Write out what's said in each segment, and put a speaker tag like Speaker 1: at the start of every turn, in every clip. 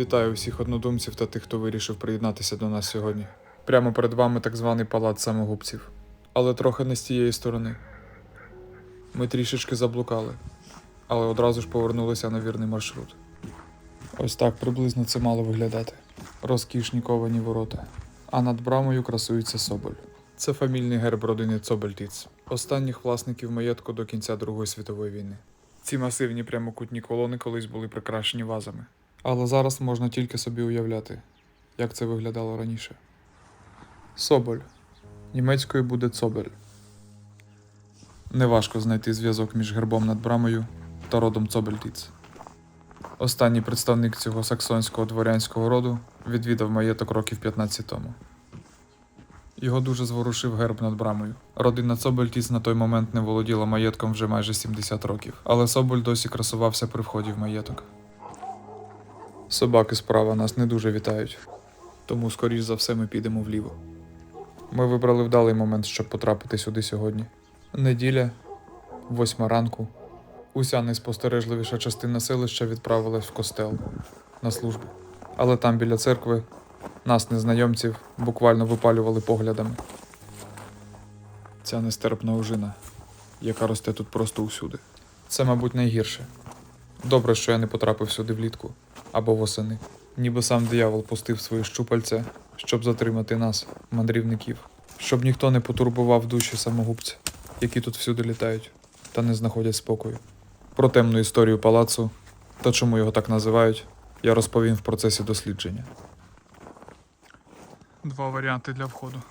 Speaker 1: Вітаю всіх однодумців та тих, хто вирішив приєднатися до нас сьогодні. Прямо перед вами так званий палац самогубців. Але трохи не з тієї сторони. Ми трішечки заблукали, але одразу ж повернулися на вірний маршрут. Ось так приблизно це мало виглядати. Розкішні ковані ворота. А над брамою красується Соболь. Це фамільний герб родини Цобельтіц, останніх власників маєтку до кінця Другої світової війни. Ці масивні прямокутні колони колись були прикрашені вазами. Але зараз можна тільки собі уявляти, як це виглядало раніше. Соболь. Німецькою буде Цобель. Неважко знайти зв'язок між гербом над брамою та родом Цобельтіц. Останній представник цього саксонського дворянського роду відвідав маєток років 15 тому. Його дуже зворушив герб над брамою. Родина Цобельтіц на той момент не володіла маєтком вже майже 70 років, але Соболь досі красувався при вході в маєток. Собаки справа нас не дуже вітають, тому, скоріш за все, ми підемо вліво. Ми вибрали вдалий момент, щоб потрапити сюди сьогодні. Неділя, восьма ранку. Уся найспостережливіша частина селища відправилась в костел на службу. Але там біля церкви нас, незнайомців, буквально випалювали поглядами. Ця нестерпна ожина, яка росте тут просто усюди. Це, мабуть, найгірше. Добре, що я не потрапив сюди влітку або восени. Ніби сам диявол пустив свої щупальця, щоб затримати нас, мандрівників, щоб ніхто не потурбував душі самогубця, які тут всюди літають та не знаходять спокою. Про темну історію палацу та чому його так називають, я розповім в процесі дослідження. Два варіанти для входу.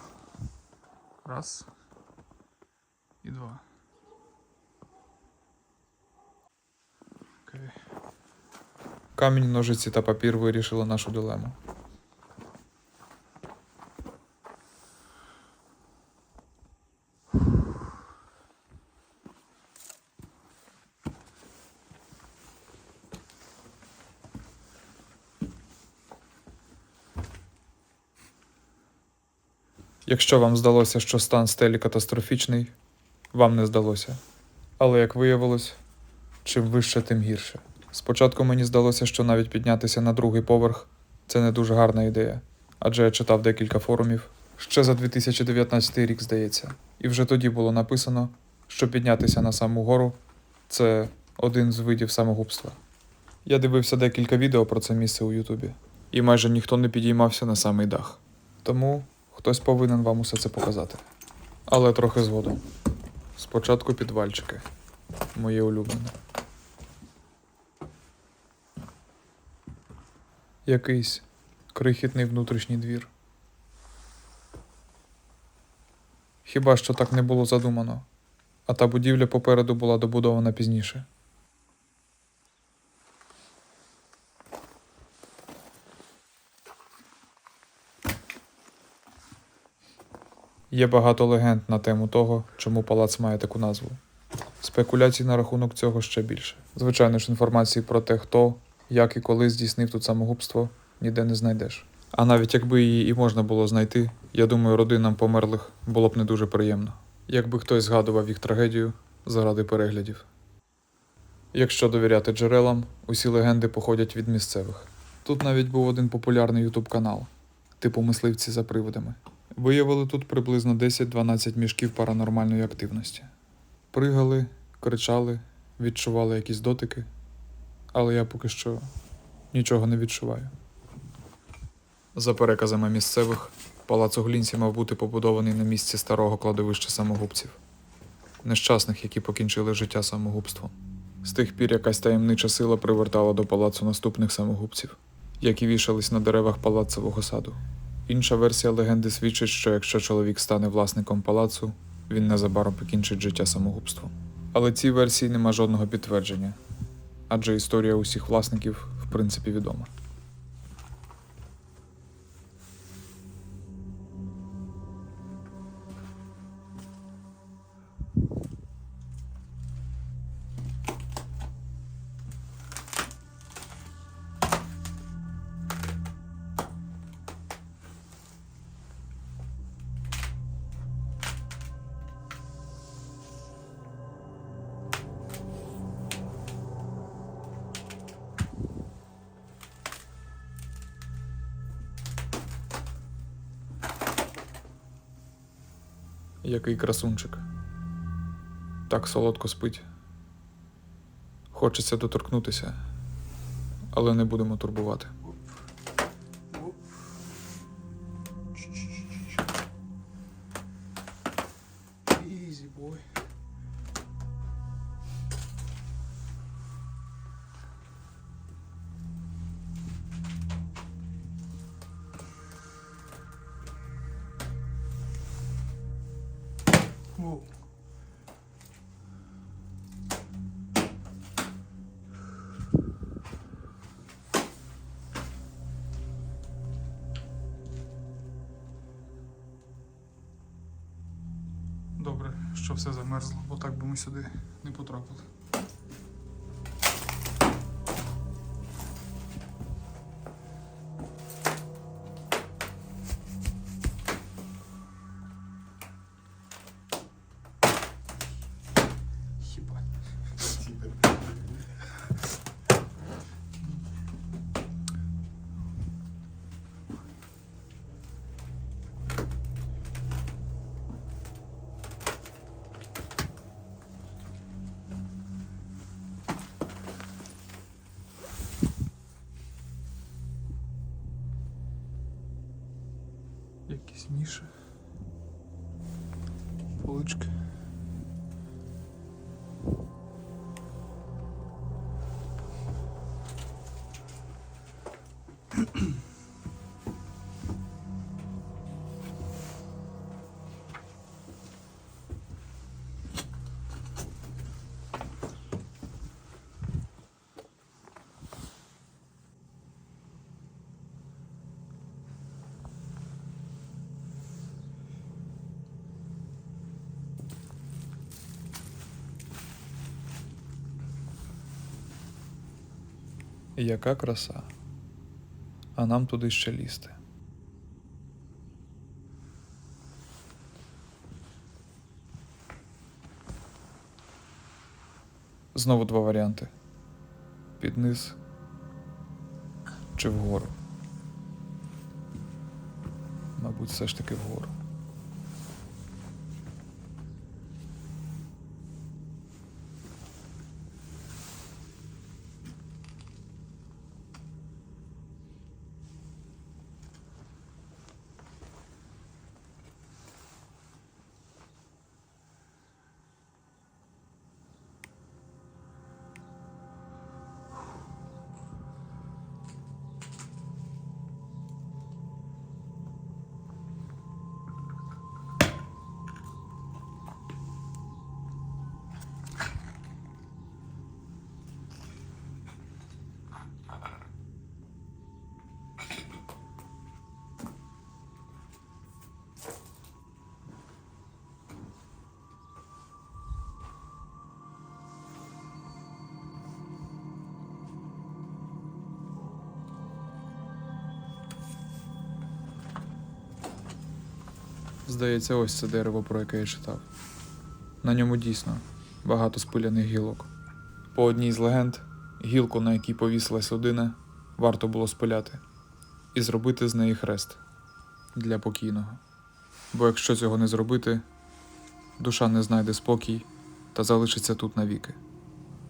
Speaker 1: Раз. І два. Камінь, ножиці та папір вирішили нашу дилему. Якщо вам здалося, що стан стелі катастрофічний, вам не здалося. Але як виявилось, чим вище, тим гірше. Спочатку мені здалося, що навіть піднятися на другий поверх це не дуже гарна ідея, адже я читав декілька форумів ще за 2019 рік, здається, і вже тоді було написано, що піднятися на саму гору це один з видів самогубства. Я дивився декілька відео про це місце у Ютубі, і майже ніхто не підіймався на самий дах. Тому хтось повинен вам усе це показати. Але трохи згодом. Спочатку підвальчики. Моє улюблене. Якийсь крихітний внутрішній двір. Хіба що так не було задумано, а та будівля попереду була добудована пізніше. Є багато легенд на тему того, чому палац має таку назву. Спекуляцій на рахунок цього ще більше. Звичайно ж, інформації про те, хто, як і коли здійснив тут самогубство, ніде не знайдеш. А навіть якби її і можна було знайти, я думаю, родинам померлих було б не дуже приємно, якби хтось згадував їх трагедію заради переглядів. Якщо довіряти джерелам, усі легенди походять від місцевих. Тут навіть був один популярний ютуб канал, типу мисливці за привидами. Виявили тут приблизно 10-12 мішків паранормальної активності. Пригали, кричали, відчували якісь дотики, але я поки що нічого не відчуваю. За переказами місцевих, палац Оглінці мав бути побудований на місці старого кладовища самогубців, нещасних, які покінчили життя самогубством. З тих пір якась таємнича сила привертала до палацу наступних самогубців, які вішались на деревах палацового саду. Інша версія легенди свідчить, що якщо чоловік стане власником палацу, він незабаром покінчить життя самогубством. Але цій версії нема жодного підтвердження, адже історія усіх власників в принципі відома. Красунчик. Так солодко спить. Хочеться доторкнутися, але не будемо турбувати.
Speaker 2: Якісь ніші. Полички.
Speaker 1: Яка краса. А нам туди ще лізти. Знову два варіанти: під низ чи вгору. Мабуть, все ж таки вгору. Здається, ось це дерево, про яке я читав. На ньому дійсно багато спиляних гілок. По одній з легенд, гілку, на якій повісилась людина, варто було спиляти і зробити з неї хрест для покійного. Бо якщо цього не зробити, душа не знайде спокій та залишиться тут навіки.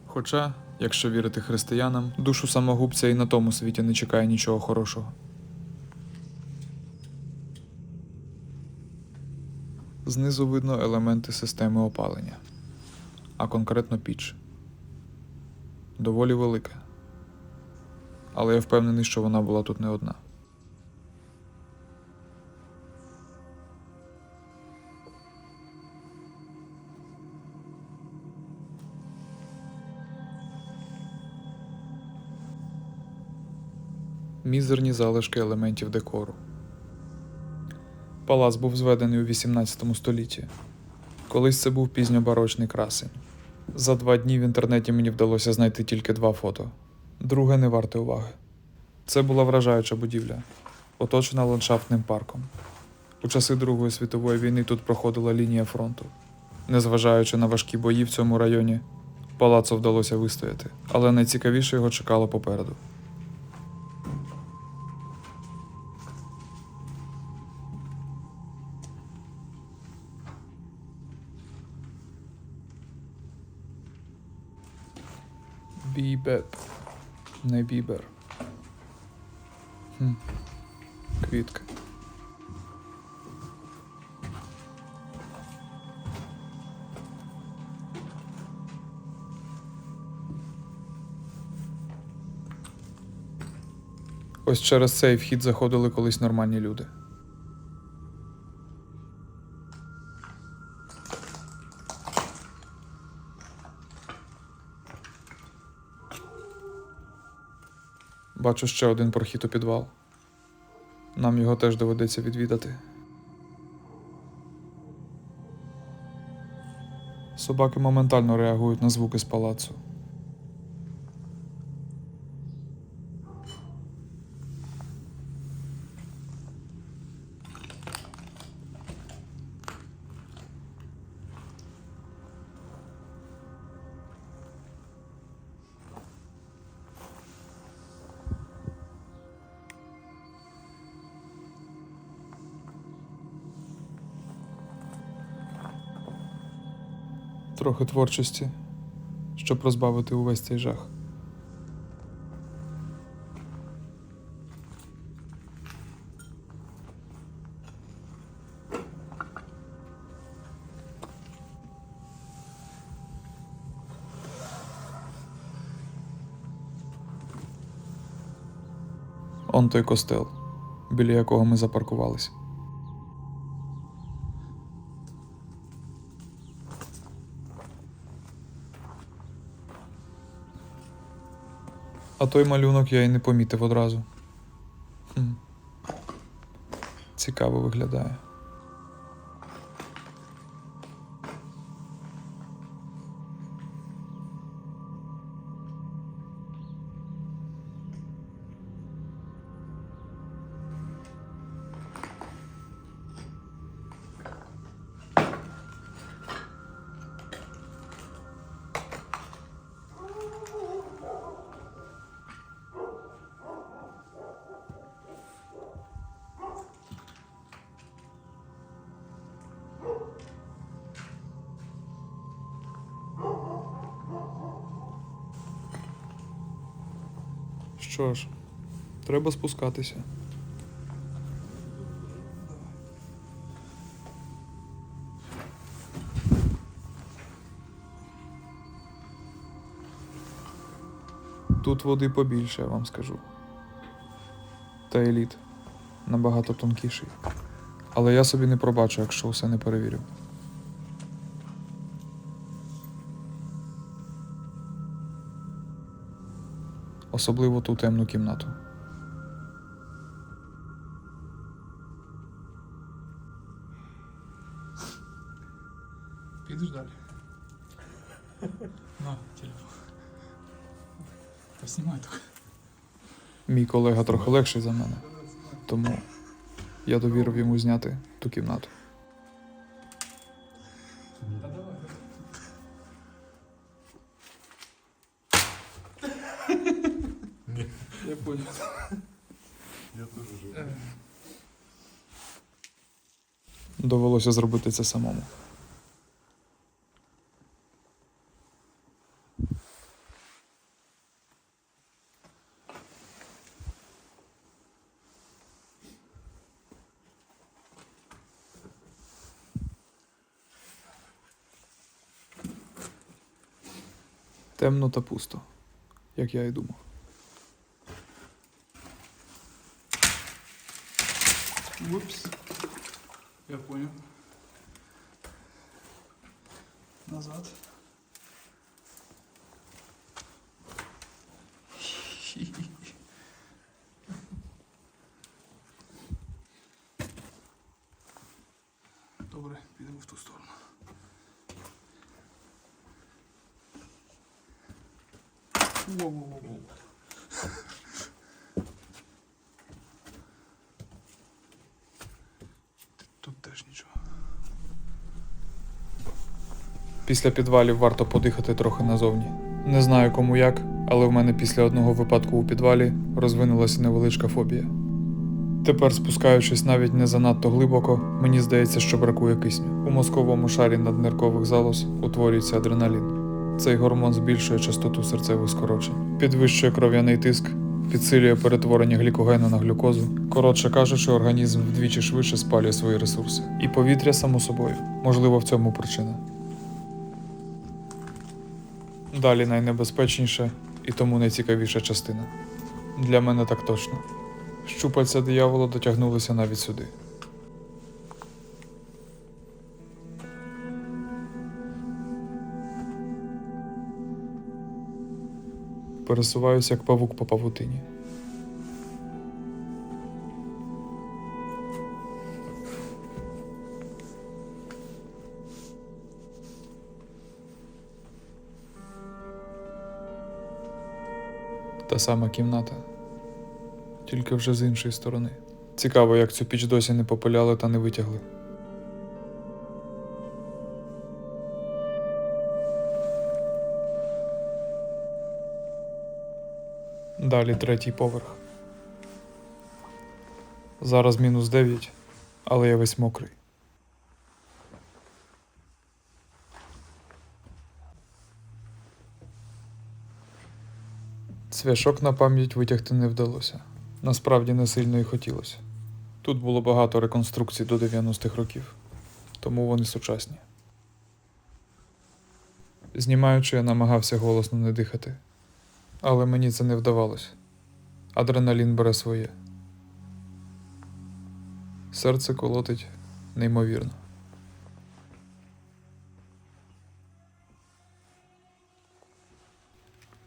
Speaker 1: Хоча, якщо вірити християнам, душу самогубця і на тому світі не чекає нічого хорошого. Знизу видно елементи системи опалення, а конкретно піч. Доволі велика. Але я впевнений, що вона була тут не одна. Мізерні залишки елементів декору. Палац був зведений у 18 столітті. Колись це був пізньобарочний красень. За два дні в інтернеті мені вдалося знайти тільки два фото. Друге не варте уваги. Це була вражаюча будівля, оточена ландшафтним парком. У часи Другої світової війни тут проходила лінія фронту. Незважаючи на важкі бої в цьому районі, палацу вдалося вистояти, але найцікавіше його чекало попереду. Бібеп. Не бібер. Хм. Квітка. Ось через цей вхід заходили колись нормальні люди. Бачу ще один прохід у підвал. Нам його теж доведеться відвідати. Собаки моментально реагують на звуки з палацу. Трохи творчості, щоб розбавити увесь цей жах. Он той костел, біля якого ми запаркувалися. Той малюнок я і не помітив одразу. Хм. Цікаво виглядає. Що ж, треба спускатися. Тут води побільше, я вам скажу. Та еліт набагато тонкіший. Але я собі не пробачу, якщо все не перевірю. Особливо ту темну кімнату.
Speaker 2: Підеш далі? На, телефон. Та знімай так.
Speaker 1: Мій колега трохи легший за мене, тому я довірив йому зняти ту кімнату.
Speaker 2: Я понял.
Speaker 3: Я тоже живу.
Speaker 1: Довелося зробити це самому. Темно та пусто, як я і думав.
Speaker 2: Упс. Я понял. Назад. Добре, підемо в ту сторону. Воу-воу-воу.
Speaker 1: Після підвалів варто подихати трохи назовні. Не знаю кому як, але в мене після одного випадку у підвалі розвинулася невеличка фобія. Тепер, спускаючись навіть не занадто глибоко, мені здається, що бракує кисню. У мозковому шарі надниркових залоз утворюється адреналін. Цей гормон збільшує частоту серцевих скорочень, підвищує кров'яний тиск, підсилює перетворення глікогену на глюкозу. Коротше кажучи, організм вдвічі швидше спалює свої ресурси. І повітря, само собою. Можливо, в цьому причина. Далі найнебезпечніша і тому найцікавіша частина. Для мене так точно. Щупальця диявола дотягнулися навіть сюди. Пересуваюся як павук по павутині. Та сама кімната, тільки вже з іншої сторони. Цікаво, як цю піч досі не попиляли та не витягли. Далі третій поверх. Зараз мінус 9, але я весь мокрий. Цвяшок на пам'ять витягти не вдалося. Насправді не сильно і хотілося. Тут було багато реконструкцій до 90-х років, тому вони сучасні. Знімаючи, я намагався голосно не дихати, але мені це не вдавалося. Адреналін бере своє. Серце колотить неймовірно.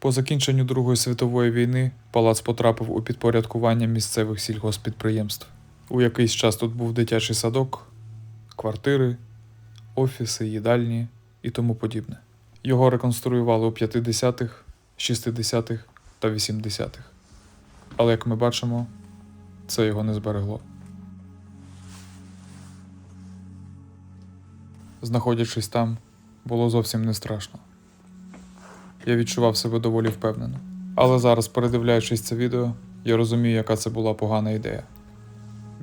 Speaker 1: По закінченню Другої світової війни палац потрапив у підпорядкування місцевих сільгоспідприємств. У якийсь час тут був дитячий садок, квартири, офіси, їдальні і тому подібне. Його реконструювали у 50-х, 60-х та 80-х. Але як ми бачимо, це його не зберегло. Знаходячись там, було зовсім не страшно. Я відчував себе доволі впевнено. Але зараз, передивляючись це відео, я розумію, яка це була погана ідея.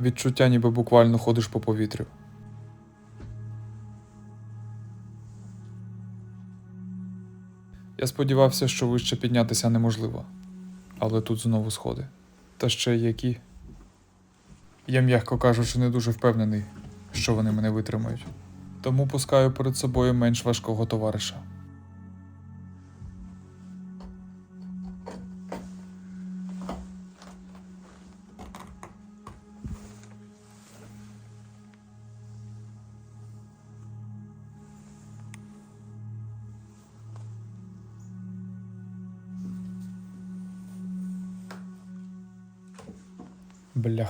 Speaker 1: Відчуття, ніби буквально ходиш по повітрю. Я сподівався, що вище піднятися неможливо, але тут знову сходи. Та ще які. Я, м'яко кажучи, не дуже впевнений, що вони мене витримають. Тому пускаю перед собою менш важкого товариша.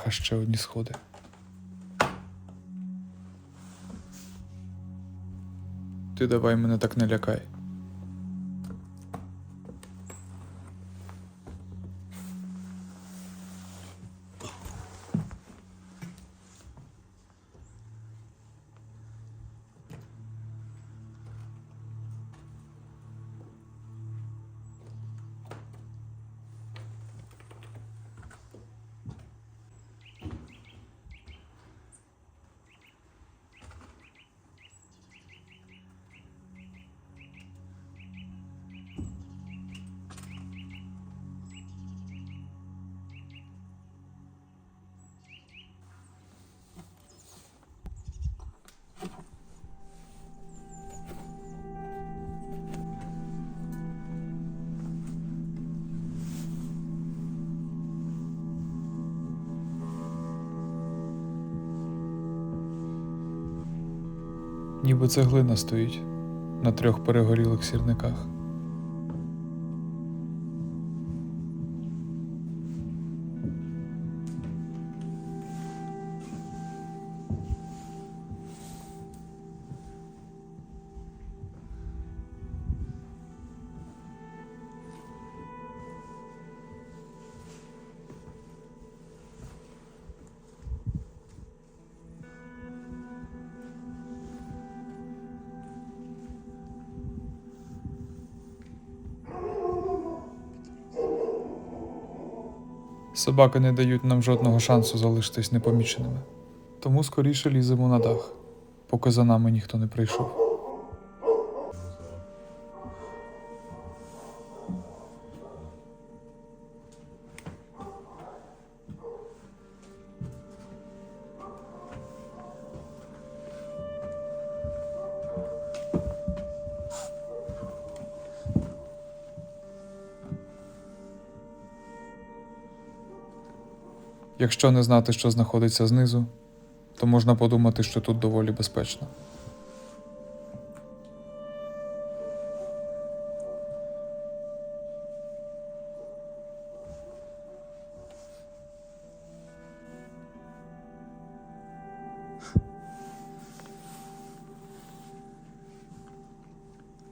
Speaker 1: Бляха, ще одні сходи. Ти давай мене так не лякай. Ніби цеглина стоїть на трьох перегорілих сірниках. Собаки не дають нам жодного шансу залишитись непоміченими. Тому скоріше ліземо на дах, поки за нами ніхто не прийшов. Якщо не знати, що знаходиться знизу, то можна подумати, що тут доволі безпечно.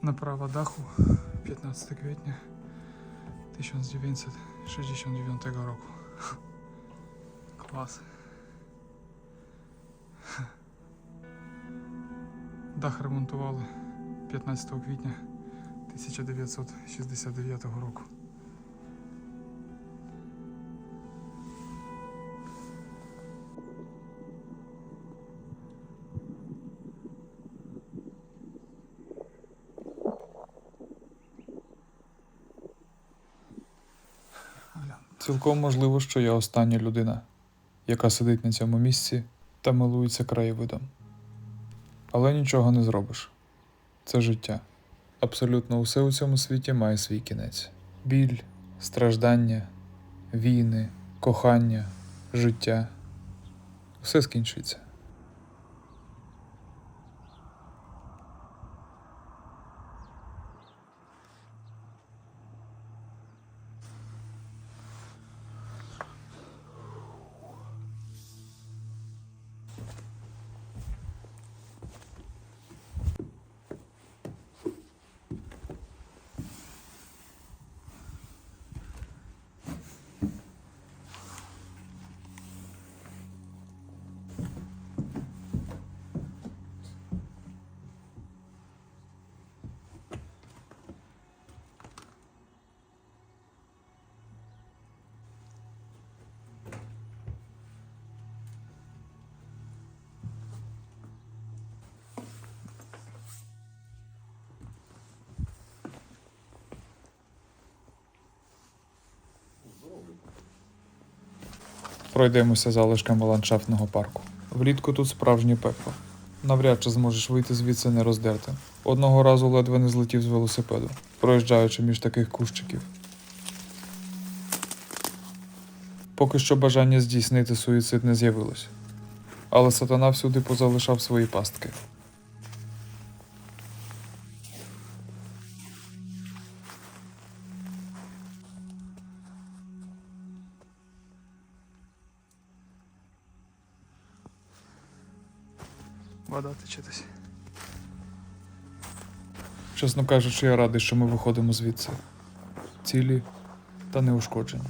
Speaker 2: Направа даху 15 квітня 1969 року. Клас. Дах ремонтували 15 квітня 1969 року.
Speaker 1: Цілком можливо, що я остання людина, яка сидить на цьому місці та милується краєвидом. Але нічого не зробиш. Це життя. Абсолютно усе у цьому світі має свій кінець: біль, страждання, війни, кохання, життя. Все скінчиться. Пройдемося залишками ландшафтного парку. Влітку тут справжнє пекло. Навряд чи зможеш вийти звідси не роздерти. Одного разу ледве не злетів з велосипеду, проїжджаючи між таких кущиків. Поки що бажання здійснити суїцид не з'явилось. Але сатана всюди позалишав свої пастки.
Speaker 2: Вода тече.
Speaker 1: Чесно кажучи, я радий, що ми виходимо звідси. Цілі та неушкоджені.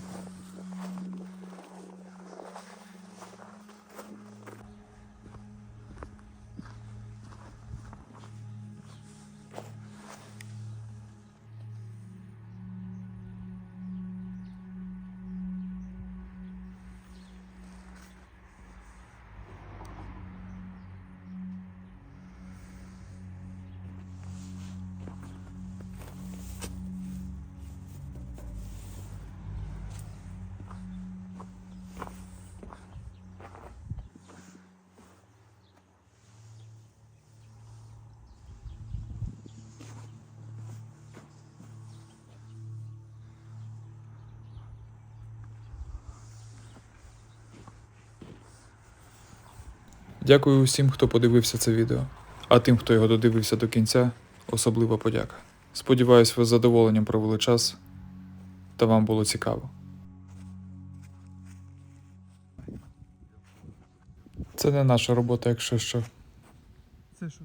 Speaker 1: Дякую усім, хто подивився це відео. А тим, хто його додивився до кінця, особлива подяка. Сподіваюсь, ви з задоволенням провели час та вам було цікаво. Це не наша робота, якщо що.
Speaker 2: Це що?